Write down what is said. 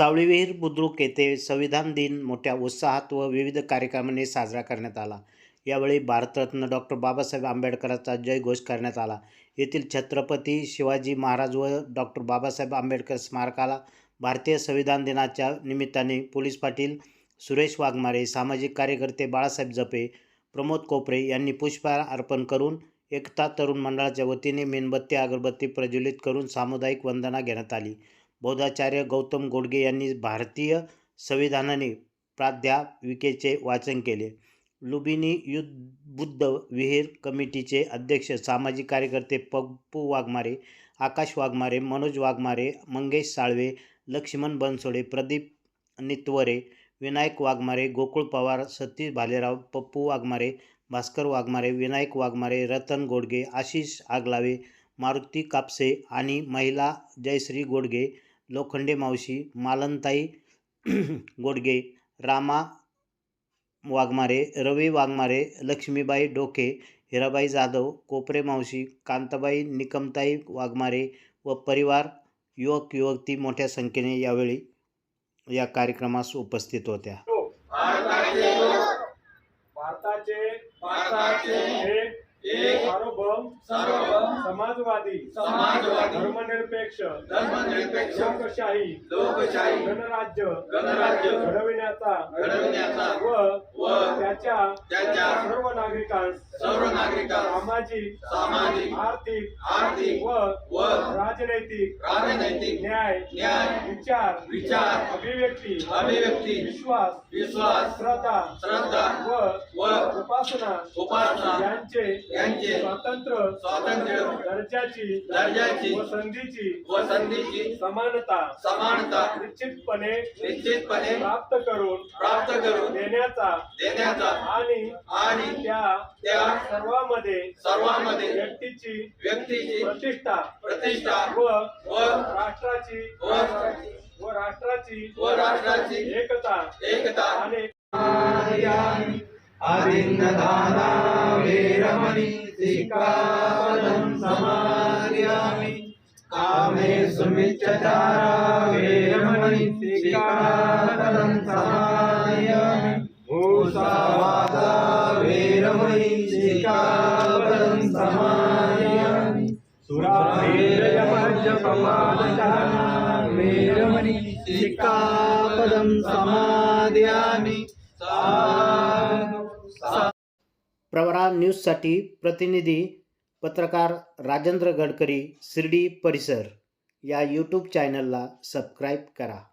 सावळीविहीर बुद्रुक येथे संविधान दिन मोठ्या उत्साहात व विविध कार्यक्रमांनी साजरा करण्यात आला. यावेळी भारतरत्न डॉक्टर बाबासाहेब आंबेडकरांचा जयघोष करण्यात आला. येथील छत्रपती शिवाजी महाराज व डॉक्टर बाबासाहेब आंबेडकर स्मारकाला भारतीय संविधान दिनाच्या निमित्ताने पोलीस पाटील सुरेश वाघमारे सामाजिक कार्यकर्ते बाळासाहेब जपे प्रमोद कोपरे यांनी पुष्पहार अर्पण करून एकता तरुण मंडळाच्या वतीने मेणबत्ती अगरबत्ती प्रज्वलित करून सामुदायिक वंदना घेण्यात आली. बौद्धाचार्य गौतम गोडगे यांनी भारतीय संविधानाने प्राध्यापिकेचे वाचन केले. लुबिनी युद्ध बुद्ध विहीर कमिटीचे अध्यक्ष सामाजिक कार्यकर्ते पप्पू वाघमारे आकाश वाघमारे मनोज वाघमारे मंगेश साळवे लक्ष्मण बनसोडे प्रदीप नितवरे विनायक वाघमारे गोकुळ पवार सतीश भालेराव पप्पू वाघमारे भास्कर वाघमारे विनायक वाघमारे रतन गोडगे आशिष आगलावे मारुती कापसे आणि महिला जयश्री गोडगे लोखंडे मावशी मालनताई गोडगे रामा वाघमारे रवी वाघमारे लक्ष्मीबाई डोके हिराबाई जाधव कोपरे मावशी कांताबाई निकमताई वाघमारे व परिवार युवक युवती मोठ्या संख्येने यावेळी या कार्यक्रमास उपस्थित होत्या भारताचे भारताचे एक सार्वभौम सार्वभौम समाजवादी समाजवादी धर्मनिरपेक्ष धर्मनिरपेक्ष लोकशाही लोकशाही गणराज्य गणराज्य घडविण्याचा घडविण्याचा व व त्याच्या त्याच्या सर्व नागरिकांस सर्व नागरिकांस सामाजिक सामाजिक आर्थिक आर्थिक व व राजनैतिक राजनैतिक न्याय न्याय विचार विचार अभिव्यक्ती अभिव्यक्ती विश्वास विश्वास श्रद्धा श्रद्धा व व उपासना उपासना यांचे यांचे स्वातंत्र्य स्वातंत्र्य दर्जाची दर्जाची व संधीची व संधीची समानता समानता निश्चितपणे निश्चितपणे प्राप्त करून प्राप्त करून देण्याचा देण्याचा आणि आणि त्या त्या सर्वांमध्ये सर्वांमध्ये व्यक्तीची व्यक्तीची प्रतिष्ठा प्रतिष्ठा व व राष्ट्राची व व राष्ट्राची व राष्ट्राची एकता एकता आणि अभिन्नदाना वेरमणि सिक्कापदं समादयामि कामे सुमिच्छचारा वेरमणि सिक्कापदं समादयामि भूषावादा वीरमणि सिक्कापदं समादयामि। साधु प्रवरा न्यूजसाठी प्रतिनिधी पत्रकार राजेंद्र गडकरी शिर्डी परिसर. या यूट्यूब चॅनलला सबस्क्राईब करा.